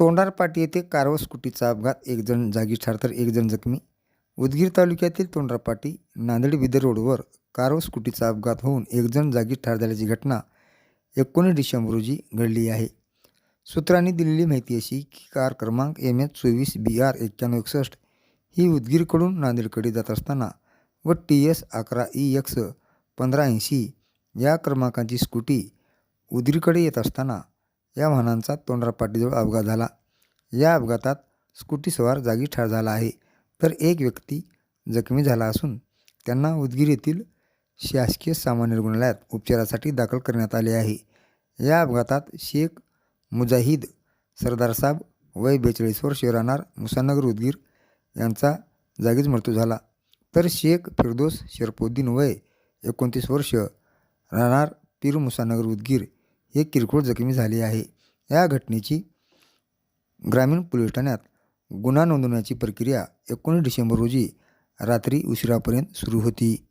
तोंडारपाटी येथे कार स्कुटीचा स्कूटीचा अपघात. एक जण ठार तर एक जण जखमी. उदगीर तालुक्यातील तोंडारपाटी नांदेड बिदर रोडवर कारव स्कुटीचा स्कूटीचा अपघात होऊन एक जण ठार झाल्याची घटना एकोणीस डिसेंबर रोजी घडली आहे. सूत्रांनी दिलेली माहिती अशी की कार क्रमांक एम एच चोवीस बी आर एक्क्याण्णव एकसष्ट ही उदगीरकडून नांदेडकडे जात असताना व टी एस अकरा ई एक्स पंधरा ऐंशी या क्रमांकाची स्कूटी उदगीरकडे येत असताना या वाहनांचा तोंडरापाटीजवळ अपघात झाला. या अपघातात स्कूटीसवार जागी ठार झाला आहे. तर एक व्यक्ती जखमी झाला असून त्यांना उदगीर येथील शासकीय सामान्य रुग्णालयात उपचारासाठी दाखल करण्यात आले आहे. या अपघातात शेख मुजाहिद सरदारसाब वय बेचाळीस वर्ष राहणार मुसानगर उदगीर यांचा जागीच मृत्यू झाला. तर शेख फिरदोस शरफुद्दीन वय एकोणतीस वर्ष राहणार पीर मुसानगर उदगीर हे किरकोळ जखमी झाली आहे. या घटनेची ग्रामीण पोलीस ठाण्यात गुन्हा नोंदवण्याची प्रक्रिया एकोणीस डिसेंबर रोजी रात्री उशिरापर्यंत सुरू होती.